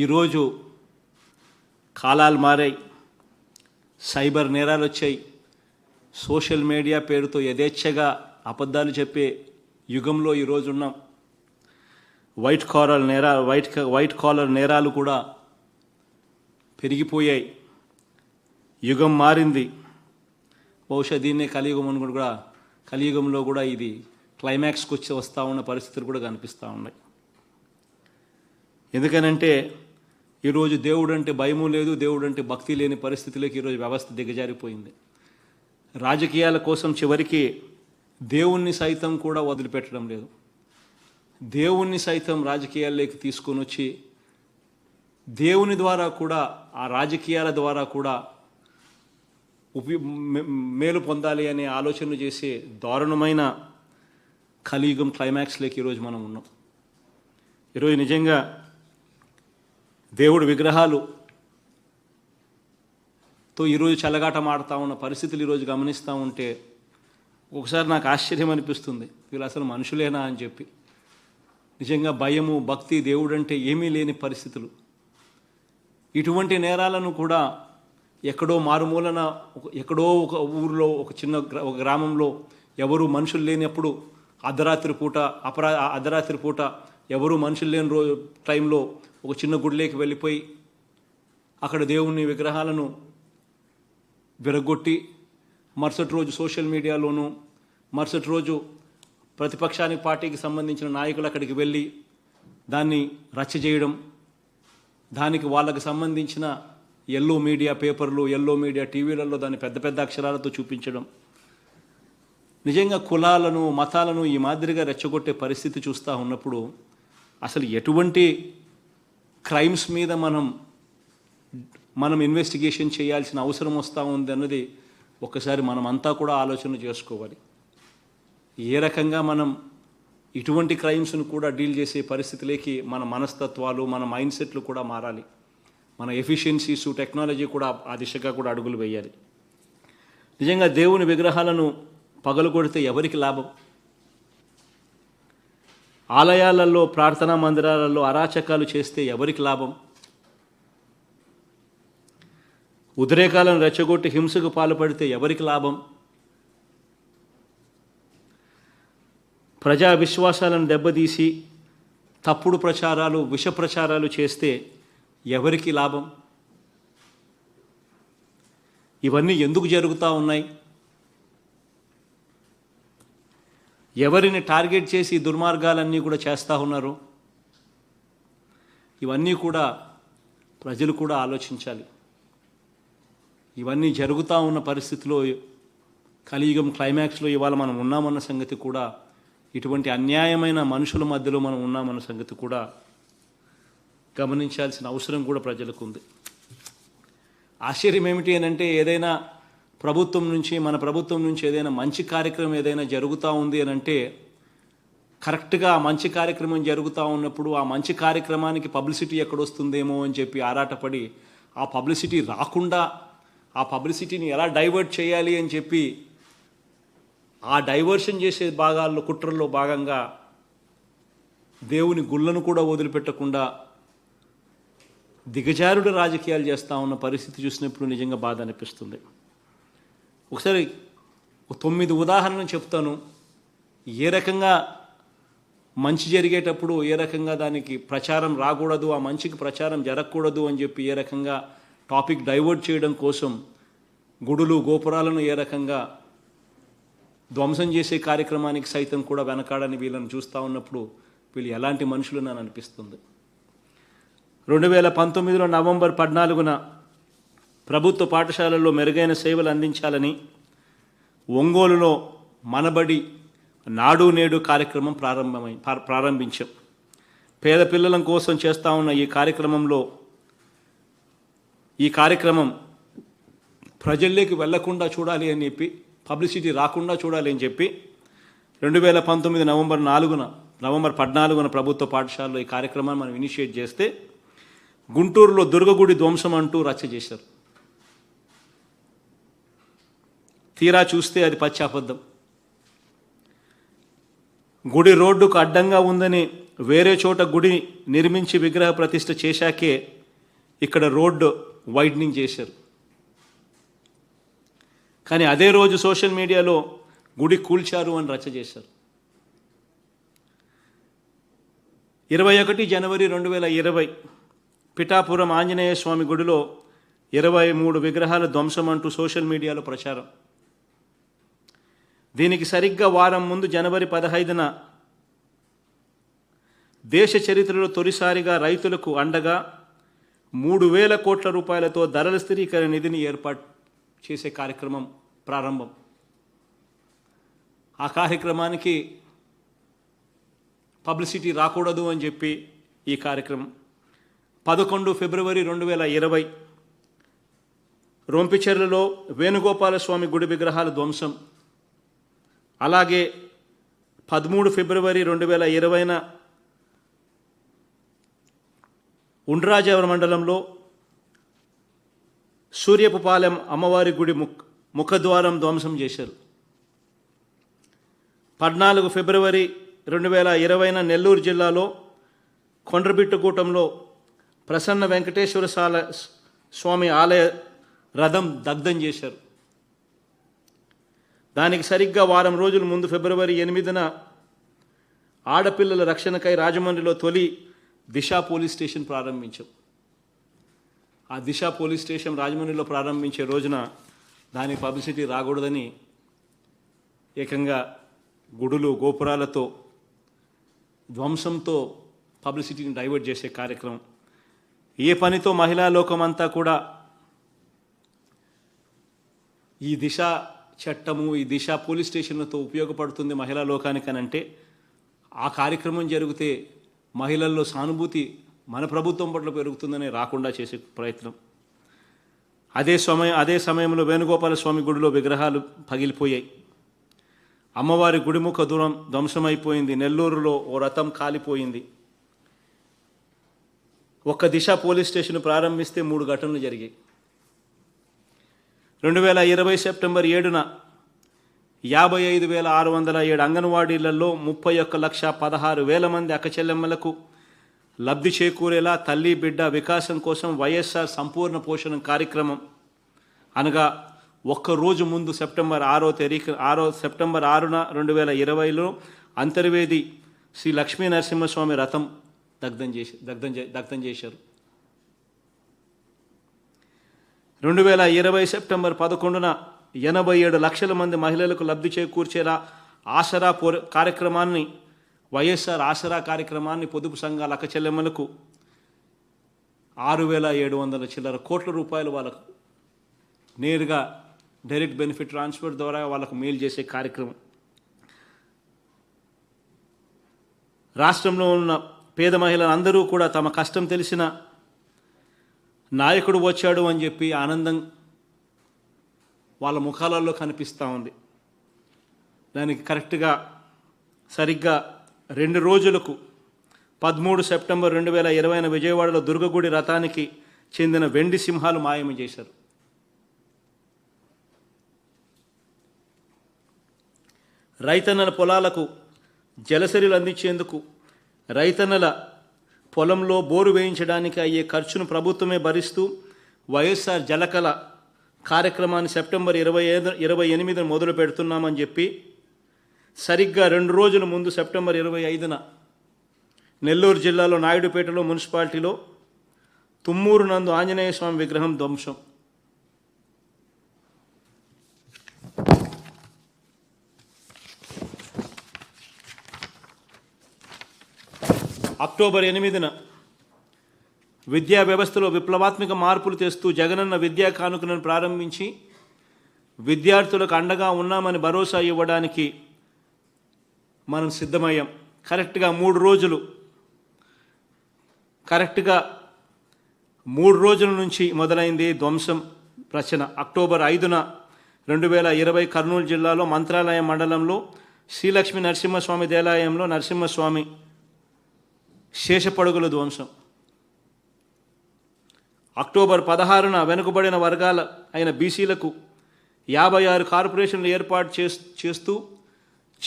ఈరోజు కాలాలు మారాయి సైబర్ నేరాలు వచ్చాయి. సోషల్ మీడియా పేరుతో యథేచ్ఛగా అబద్ధాలు చెప్పే యుగంలో ఈరోజు ఉన్నాం. వైట్ కాలర్ నేరా వైట్ వైట్ కాలర్ నేరాలు కూడా పెరిగిపోయాయి. యుగం మారింది. బహుశా దీన్నే కలియుగం అని కూడా కలియుగంలో కూడా ఇది క్లైమాక్స్కి వచ్చి వస్తూ ఉన్న పరిస్థితులు కూడా కనిపిస్తూ ఉన్నాయి. ఎందుకనంటే ఈరోజు దేవుడు అంటే భయము లేదు దేవుడు అంటే భక్తి లేని పరిస్థితిలోకి ఈరోజు వ్యవస్థ దిగజారిపోయింది. రాజకీయాల కోసం చివరికి దేవుణ్ణి సైతం కూడా వదిలిపెట్టడం లేదు. దేవుణ్ణి సైతం రాజకీయాల్లోకి తీసుకొని వచ్చి దేవుని ద్వారా కూడా ఆ రాజకీయాల ద్వారా కూడా ఉపి మేలు పొందాలి అనే ఆలోచనలు చేసే దారుణమైన కలియుగం క్లైమాక్స్లోకి ఈరోజు మనం ఉన్నాం. ఈరోజు నిజంగా దేవుడు విగ్రహాలు. తో ఈరోజు చల్లగాటం ఆడుతూ ఉన్న పరిస్థితులు ఈరోజు గమనిస్తూ ఉంటే ఒకసారి నాకు ఆశ్చర్యం అనిపిస్తుంది. వీళ్ళు అసలు మనుషులేనా అని చెప్పి. నిజంగా భయము భక్తి దేవుడు అంటే ఏమీ లేని పరిస్థితులు. ఇటువంటి నేరాలను కూడా ఎక్కడో మారుమూలన ఒక- ఎక్కడో ఒక ఊరిలో ఒక చిన్న ఒక గ్రామంలో ఎవరు మనుషులు లేనప్పుడు అర్ధరాత్రి పూట అపరా అర్ధరాత్రి పూట ఎవరు మనుషులు లేని రోజు టైంలో ఒక చిన్న గుడిలోకి వెళ్ళిపోయి అక్కడ దేవుని విగ్రహాలను విరగొట్టి మరుసటి రోజు సోషల్ మీడియాలోనూ మరుసటి రోజు ప్రతిపక్షానికి పార్టీకి సంబంధించిన నాయకులు అక్కడికి వెళ్ళి దాన్ని రచ్చ చేయడం దానికి వాళ్ళకు సంబంధించిన ఎల్లో మీడియా పేపర్లు ఎల్లో మీడియా టీవీలలో దాన్ని పెద్ద పెద్ద అక్షరాలతో చూపించడం. నిజంగా కులాలను మతాలను ఈ మాదిరిగా రెచ్చగొట్టే పరిస్థితి చూస్తూ ఉన్నప్పుడు అసలు ఎటువంటి క్రైమ్స్ మీద మనం మనం ఇన్వెస్టిగేషన్ చేయాల్సిన అవసరం వస్తూ ఉంది అన్నది ఒకసారి మనం అంతా కూడా ఆలోచన చేసుకోవాలి. ఏ రకంగా మనం ఇటువంటి క్రైమ్స్ను కూడా డీల్ చేసే పరిస్థితిలోకి మన మనస్తత్వాలు మన మైండ్ సెట్లు కూడా మారాలి. మన ఎఫిషియన్సీస్ టెక్నాలజీ కూడా ఆ దిశగా కూడా అడుగులు వేయాలి. నిజంగా దేవుని విగ్రహాలను పగలు కొడితే ఎవరికి లాభం? ఆలయాలలో ప్రార్థనా మందిరాలలో అరాచకాలు చేస్తే ఎవరికి లాభం? ఉద్రేకాలను రెచ్చగొట్టి హింసకు పాల్పడితే ఎవరికి లాభం? ప్రజా విశ్వాసాలను దెబ్బతీసి తప్పుడు ప్రచారాలు విష ప్రచారాలు చేస్తే ఎవరికి లాభం? ఇవన్నీ ఎందుకు జరుగుతూ ఉన్నాయి? ఎవరిని టార్గెట్ చేసి దుర్మార్గాలన్నీ కూడా చేస్తూ ఉన్నారు? ఇవన్నీ కూడా ప్రజలు కూడా ఆలోచించాలి. ఇవన్నీ జరుగుతూ ఉన్న పరిస్థితిలో కలియుగం క్లైమాక్స్లో ఇవాళ మనం ఉన్నామన్న సంగతి కూడా ఇటువంటి అన్యాయమైన మనుషుల మధ్యలో మనం ఉన్నామన్న సంగతి కూడా గమనించాల్సిన అవసరం కూడా ప్రజలకు ఉంది. ఆశ్చర్యం ఏమిటి అని అంటే ఏదైనా ప్రభుత్వం నుంచి మన ప్రభుత్వం నుంచి ఏదైనా మంచి కార్యక్రమం ఏదైనా జరుగుతూ ఉంది అని అంటే కరెక్ట్గా ఆ మంచి కార్యక్రమం జరుగుతూ ఉన్నప్పుడు ఆ మంచి కార్యక్రమానికి పబ్లిసిటీ ఎక్కడొస్తుందేమో అని చెప్పి ఆరాటపడి ఆ పబ్లిసిటీ రాకుండా ఆ పబ్లిసిటీని ఎలా డైవర్ట్ చేయాలి అని చెప్పి ఆ డైవర్షన్ చేసే భాగాల్లో కుట్రల్లో భాగంగా దేవుని గుళ్ళను కూడా వదిలిపెట్టకుండా దిగజారుడు రాజకీయాలు చేస్తూ ఉన్న పరిస్థితి చూసినప్పుడు నిజంగా బాధ అనిపిస్తుంది. ఒకసారి తొమ్మిది ఉదాహరణలు చెప్తాను. ఏ రకంగా మంచి జరిగేటప్పుడు ఏ రకంగా దానికి ప్రచారం రాకూడదు ఆ మంచికి ప్రచారం జరగకూడదు అని చెప్పి ఏ రకంగా టాపిక్ డైవర్ట్ చేయడం కోసం గుడులు గోపురాలను ఏ రకంగా ధ్వంసం చేసే కార్యక్రమానికి సైతం కూడా వెనకాడని వీళ్ళని చూస్తూ ఉన్నప్పుడు వీళ్ళు ఎలాంటి మనుషులు అని అనిపిస్తుంది. రెండు వేల పంతొమ్మిదిలో నవంబర్ పద్నాలుగున ప్రభుత్వ పాఠశాలల్లో మెరుగైన సేవలు అందించాలని ఒంగోలులో మనబడి నాడు నేడు కార్యక్రమం ప్రారంభమై ప్రారంభించాం. పేద పిల్లల కోసం చేస్తూ ఉన్న ఈ కార్యక్రమంలో ఈ కార్యక్రమం ప్రజల్లోకి వెళ్ళకుండా చూడాలి అని చెప్పి పబ్లిసిటీ రాకుండా చూడాలి అని చెప్పి రెండు వేల పంతొమ్మిది నవంబర్ నాలుగున నవంబర్ పద్నాలుగున ప్రభుత్వ పాఠశాలలో ఈ కార్యక్రమాన్ని మనం ఇనిషియేట్ చేస్తే గుంటూరులో దుర్గగుడి ధ్వంసం అంటూ రచ్చ చేశారు. తీరా చూస్తే అది పచ్చి గుడి రోడ్డుకు అడ్డంగా ఉందని వేరే చోట గుడి నిర్మించి విగ్రహ ప్రతిష్ఠ చేశాకే ఇక్కడ రోడ్డు వైడ్నింగ్ చేశారు. కానీ అదే రోజు సోషల్ మీడియాలో గుడి కూల్చారు అని రచ్చ చేశారు. ఇరవై ఒకటి జనవరి రెండు వేల ఇరవై పిఠాపురం ఆంజనేయ స్వామి గుడిలో ఇరవై మూడు విగ్రహాల ధ్వంసం అంటూ సోషల్ మీడియాలో ప్రచారం. దీనికి సరిగ్గా వారం ముందు జనవరి పదహైదున దేశ చరిత్రలో తొలిసారిగా రైతులకు అండగా మూడు వేల కోట్ల రూపాయలతో ధరల స్థిరీకరణ నిధిని ఏర్పాటు చేసే కార్యక్రమం ప్రారంభం. ఆ కార్యక్రమానికి పబ్లిసిటీ రాకూడదు అని చెప్పి ఈ కార్యక్రమం పదకొండు ఫిబ్రవరి రెండు వేల ఇరవై రొంపిచెర్లలో వేణుగోపాల స్వామి గుడి విగ్రహాల ధ్వంసం అలాగే పదమూడు ఫిబ్రవరి రెండు వేల ఇరవైన ఉండ్రాజవర మండలంలో సూర్యపుపాలెం అమ్మవారి గుడి ముఖ ముఖద్వారం ధ్వంసం చేశారు. పద్నాలుగు ఫిబ్రవరి రెండు వేల ఇరవైన నెల్లూరు జిల్లాలో కొండ్రబిట్టుగూటంలో ప్రసన్న వెంకటేశ్వర సాల స్వామి ఆలయ రథం దగ్ధం చేశారు. దానికి సరిగ్గా వారం రోజుల ముందు ఫిబ్రవరి ఎనిమిదిన ఆడపిల్లల రక్షణకై రాజమండ్రిలో తొలి దిశ పోలీస్ స్టేషన్ ప్రారంభించాం. ఆ దిశ పోలీస్ స్టేషన్ రాజమండ్రిలో ప్రారంభించే రోజున దాని పబ్లిసిటీ రాకూడదని ఏకంగా గుడులు గోపురాలతో ధ్వంసంతో పబ్లిసిటీని డైవర్ట్ చేసే కార్యక్రమం. ఏ పనితో మహిళా లోకం అంతా కూడా ఈ దిశ చట్టము ఈ దిశ పోలీస్ స్టేషన్లతో ఉపయోగపడుతుంది మహిళా లోకానికి అని అంటే ఆ కార్యక్రమం జరిగితే మహిళల్లో సానుభూతి మన ప్రభుత్వం పట్ల పెరుగుతుందని రాకుండా చేసే ప్రయత్నం. అదే సమయం అదే సమయంలో వేణుగోపాల స్వామి గుడిలో విగ్రహాలు పగిలిపోయాయి. అమ్మవారి గుడిముఖ దూరం ధ్వంసమైపోయింది. నెల్లూరులో ఓ రథం కాలిపోయింది. ఒక్క దిశ పోలీస్ స్టేషన్ ప్రారంభిస్తే మూడు ఘటనలు జరిగాయి. రెండు వేల ఇరవై సెప్టెంబర్ ఏడున యాభై ఐదు వేల ఆరు వందల ఏడు అంగన్వాడీలలో ముప్పై ఒక్క లక్ష పదహారు వేల మంది అక్కచెల్లెమ్మలకు లబ్ధి చేకూరేలా తల్లి బిడ్డ వికాసం కోసం వైఎస్ఆర్ సంపూర్ణ పోషణ కార్యక్రమం. అనగా ఒక్క రోజు ముందు సెప్టెంబర్ ఆరో తేదీకి ఆరో సెప్టెంబర్ ఆరున రెండు వేల ఇరవైలో అంతర్వేది శ్రీ లక్ష్మీ నరసింహస్వామి రథం దగ్ధం చేసి దగ్ధం చే దగ్ధం చేశారు. రెండు వేల ఇరవై సెప్టెంబర్ పదకొండున ఎనభై ఏడు లక్షల మంది మహిళలకు లబ్ధి చేకూర్చేలా ఆసరా పో కార్యక్రమాన్ని వైఎస్ఆర్ ఆసరా కార్యక్రమాన్ని పొదుపు సంఘాల అక్కచెల్లెమ్మలకు ఆరు వేల ఏడు వందల చిల్లర కోట్ల రూపాయలు వాళ్ళకు నేరుగా డైరెక్ట్ బెనిఫిట్ ట్రాన్స్ఫర్ ద్వారా వాళ్ళకు మేలు చేసే కార్యక్రమం. రాష్ట్రంలో ఉన్న పేద మహిళలందరూ కూడా తమ కష్టం తెలిసిన నాయకుడు వచ్చాడు అని చెప్పి ఆనందం వాళ్ళ ముఖాలలో కనిపిస్తూ ఉంది. దానికి కరెక్ట్గా సరిగ్గా రెండు రోజులకు పదమూడు సెప్టెంబర్ రెండు వేల ఇరవైన విజయవాడలో దుర్గగుడి రథానికి చెందిన వెండి సింహాలు మాయం చేశారు. రైతన్నల పొలాలకు జలసరిలు అందించేందుకు రైతన్నల పొలంలో బోరు వేయించడానికి అయ్యే ఖర్చును ప్రభుత్వమే భరిస్తూ వైఎస్ఆర్ జలకళ కార్యక్రమాన్ని సెప్టెంబర్ ఇరవై ఐదు ఇరవై ఎనిమిదిన మొదలు పెడుతున్నామని చెప్పి సరిగ్గా రెండు రోజుల ముందు సెప్టెంబర్ ఇరవై ఐదున నెల్లూరు జిల్లాలో నాయుడుపేటలో మున్సిపాలిటీలో తుమ్మూరు నందు ఆంజనేయ స్వామి విగ్రహం ధ్వంసం. అక్టోబర్ ఎనిమిదిన విద్యా వ్యవస్థలో విప్లవాత్మక మార్పులు తెస్తూ జగనన్న విద్యా కానుకలను ప్రారంభించి విద్యార్థులకు అండగా ఉన్నామని భరోసా ఇవ్వడానికి మనం సిద్ధమయ్యాం. కరెక్ట్గా మూడు రోజులు కరెక్ట్గా మూడు రోజుల నుంచి మొదలైంది ధ్వంసం రచన. అక్టోబర్ ఐదున రెండు వేల ఇరవై కర్నూలు జిల్లాలో మంత్రాలయం మండలంలో శ్రీలక్ష్మీ నరసింహస్వామి దేవాలయంలో నరసింహస్వామి శేషపడుగుల ధ్వంసం. అక్టోబర్ పదహారున వెనుకబడిన వర్గాల అయిన బీసీలకు యాభై ఆరు కార్పొరేషన్లు ఏర్పాటు చేస్- చేస్తూ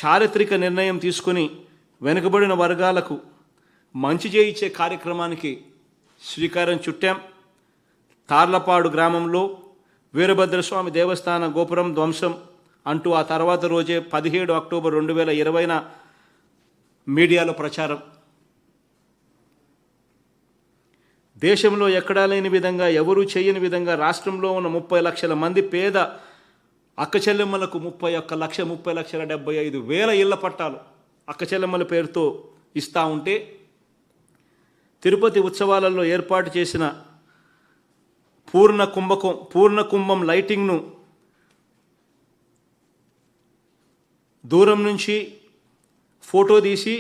చారిత్రక నిర్ణయం తీసుకుని వెనుకబడిన వర్గాలకు మంచి చేయించే కార్యక్రమానికి శ్రీకారం చుట్టాం. తార్లపాడు గ్రామంలో వీరభద్రస్వామి దేవస్థాన గోపురం ధ్వంసం అంటూ ఆ తర్వాత రోజే పదిహేడు అక్టోబర్ రెండు వేల ఇరవైన మీడియాలో ప్రచారం. దేశంలో ఎక్కడా లేని విధంగా ఎవరూ చేయని విధంగా రాష్ట్రంలో ఉన్న ముప్పై లక్షల మంది పేద అక్క చెల్లెమ్మలకు ముప్పై ఒక్క లక్ష ముప్పై లక్షల డెబ్బై ఐదు వేల ఇళ్ళ పట్టాలు అక్క చెల్లెమ్మల పేరుతో ఇస్తూ ఉంటే తిరుపతి ఉత్సవాలలో ఏర్పాటు చేసిన పూర్ణ కుంభకం పూర్ణ కుంభం లైటింగ్ను దూరం నుంచి ఫోటో తీసి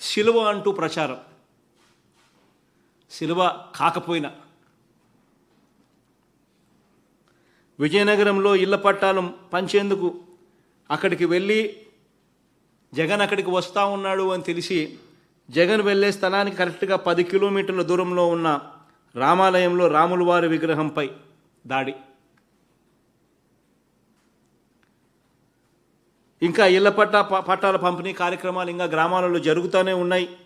శిలువ అంటూ ప్రచారం. శిలువ కాకపోయినా. విజయనగరంలో ఇళ్ళ పట్టాలు పంచేందుకు అక్కడికి వెళ్ళి జగన్ అక్కడికి వస్తూ ఉన్నాడు అని తెలిసి జగన్ వెళ్ళే స్థలానికి కరెక్ట్గా పది కిలోమీటర్ల దూరంలో ఉన్న రామాలయంలో రాములవారి విగ్రహంపై దాడి. ఇంకా ఇళ్ళ పట్టా ప- పట్టాల పంపిణీ కార్యక్రమాలు ఇంకా గ్రామాలలో జరుగుతూనే ఉన్నాయి.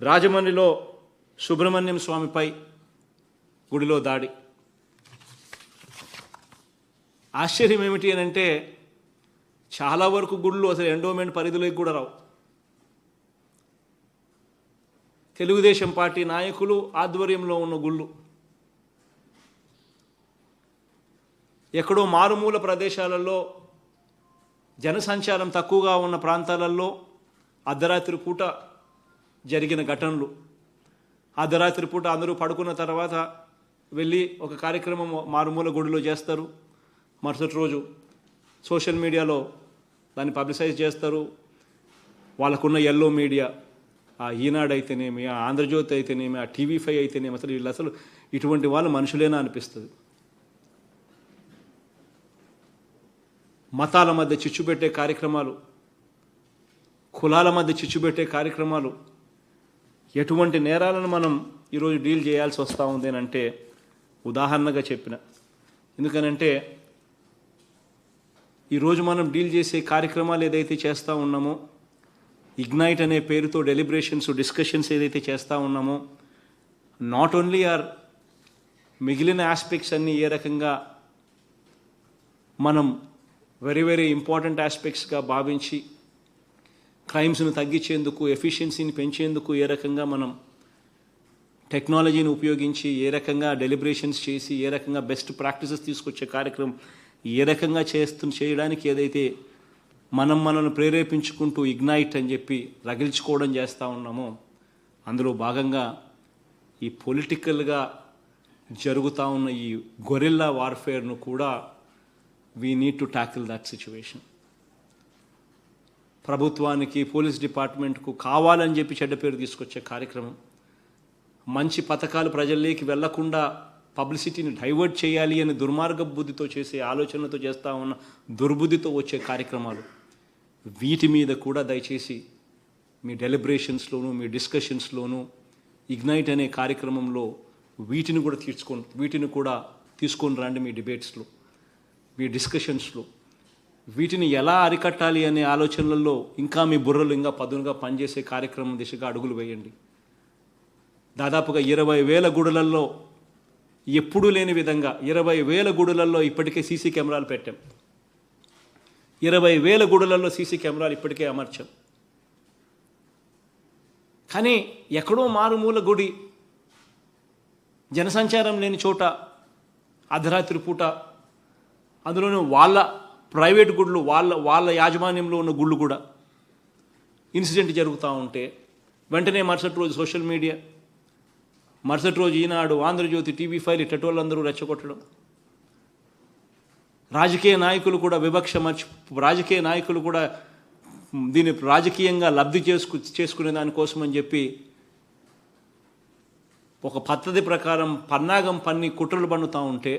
రాజమండ్రిలో సుబ్రహ్మణ్యం స్వామిపై గుడిలో దాడి. ఆశ్చర్యం ఏమిటి అని అంటే చాలా వరకు గుళ్ళు అసలు ఎండోమెంట్ పరిధిలోకి కూడా రావు. తెలుగుదేశం పార్టీ నాయకులు ఆధ్వర్యంలో ఉన్న గుళ్ళు. ఎక్కడో మారుమూల ప్రదేశాలలో జనసంచారం తక్కువగా ఉన్న ప్రాంతాలలో అర్ధరాత్రి పూట జరిగిన ఘటనలు. అర్ధరాత్రి పూట అందరూ పడుకున్న తర్వాత వెళ్ళి ఒక కార్యక్రమం మారుమూల గుడిలో చేస్తారు. మరుసటి రోజు సోషల్ మీడియాలో దాన్ని పబ్లిసైజ్ చేస్తారు. వాళ్ళకున్న ఎల్లో మీడియా ఆ ఈనాడు అయితేనేమి ఆ ఆంధ్రజ్యోతి అయితేనేమి ఆ టీవీ ఫైవ్ అయితేనేమి అసలు వీళ్ళు అసలు ఇటువంటి వాళ్ళు మనుషులేనా అనిపిస్తుంది. మతాల మధ్య చిచ్చు పెట్టే కార్యక్రమాలు కులాల మధ్య చిచ్చు పెట్టే కార్యక్రమాలు ఎటువంటి నేరాలను మనం ఈరోజు డీల్ చేయాల్సి వస్తూ ఉంది అని అంటే ఉదాహరణగా చెప్పిన. ఎందుకనంటే ఈరోజు మనం డీల్ చేసే కార్యక్రమాలు ఏదైతే చేస్తూ ఉన్నామో ఇగ్నైట్ అనే పేరుతో డెలిబరేషన్స్ డిస్కషన్స్ ఏదైతే చేస్తూ ఉన్నామో నాట్ ఓన్లీ ఆర్ మిగిలిన ఆస్పెక్ట్స్ అన్నీ ఏ రకంగా మనం వెరీ వెరీ ఇంపార్టెంట్ ఆస్పెక్ట్స్గా భావించి క్రైమ్స్ను తగ్గించేందుకు ఎఫిషియన్సీని పెంచేందుకు ఏ రకంగా మనం టెక్నాలజీని ఉపయోగించి ఏ రకంగా డెలిబరేషన్స్ చేసి ఏ రకంగా బెస్ట్ ప్రాక్టీసెస్ తీసుకొచ్చే కార్యక్రమం ఏ రకంగా చేస్తు చేయడానికి ఏదైతే మనం మనల్ని ప్రేరేపించుకుంటూ ఇగ్నైట్ అని చెప్పి రగిల్చుకోవడం చేస్తూ ఉన్నామో అందులో భాగంగా ఈ పొలిటికల్గా జరుగుతూ ఉన్న ఈ గొరిల్లా వార్ఫేర్ను కూడా we need to tackle that situation ప్రభుత్వానికి పోలీస్ డిపార్ట్మెంట్కు కావాలని చెప్పి చెడ్డ పేరు తీసుకొచ్చే కార్యక్రమం. మంచి పథకాలు ప్రజల్లోకి వెళ్ళకుండా పబ్లిసిటీని డైవర్ట్ చేయాలి అని దుర్మార్గ బుద్ధితో చేసే ఆలోచనతో చేస్తూ ఉన్న దుర్బుద్ధితో వచ్చే కార్యక్రమాలు వీటి మీద కూడా దయచేసి మీ డెలిబరేషన్స్లోనూ మీ డిస్కషన్స్లోనూ ఇగ్నైట్ అనే కార్యక్రమంలో వీటిని కూడా తీర్చుకొని వీటిని కూడా తీసుకొని రండి మీ డిబేట్స్లో మీ డిస్కషన్స్లో. వీటిని ఎలా అరికట్టాలి అనే ఆలోచనలలో ఇంకా మీ బుర్రలు ఇంకా పదునుగా పనిచేసే కార్యక్రమం దిశగా అడుగులు వేయండి. దాదాపుగా ఇరవై వేల గుడులల్లో ఎప్పుడూ లేని విధంగా ఇరవై వేల గుడులల్లో ఇప్పటికే సీసీ కెమెరాలు పెట్టాం. ఇరవై వేల గుడులలో సీసీ కెమెరాలు ఇప్పటికే అమర్చాం. కానీ ఎక్కడో మారుమూల గుడి జనసంచారం లేని చోట అర్ధరాత్రి పూట అందులోనూ వాళ్ళ ప్రైవేట్ గుళ్ళు వాళ్ళ వాళ్ళ యాజమాన్యంలో ఉన్న గుళ్ళు కూడా. ఇన్సిడెంట్ జరుగుతూ ఉంటే వెంటనే మరుసటి రోజు సోషల్ మీడియా మరుసటి రోజు ఈనాడు ఆంధ్రజ్యోతి టీవీ ఫైల్ ఇట్టటోళ్ళందరూ రెచ్చగొట్టడం. రాజకీయ నాయకులు కూడా వివక్ష మర్చి రాజకీయ నాయకులు కూడా దీన్ని రాజకీయంగా లబ్ధి చేసుకు చేసుకునే దానికోసం అని చెప్పి ఒక పద్ధతి ప్రకారం పన్నాగం పన్ని కుట్రలు పన్నుతూ ఉంటే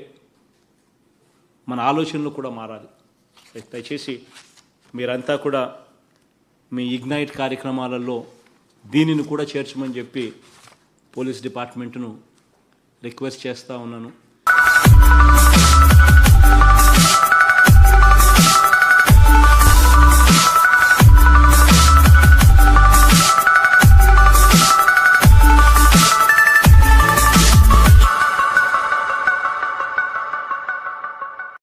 మన ఆలోచనలు కూడా మారాలి. దయచేసి మీరంతా కూడా మీ ఇగ్నైట్ కార్యక్రమాలలో దీనిని కూడా చేర్చమని చెప్పి పోలీస్ డిపార్ట్మెంట్ను రిక్వెస్ట్ చేస్తూ ఉన్నాను.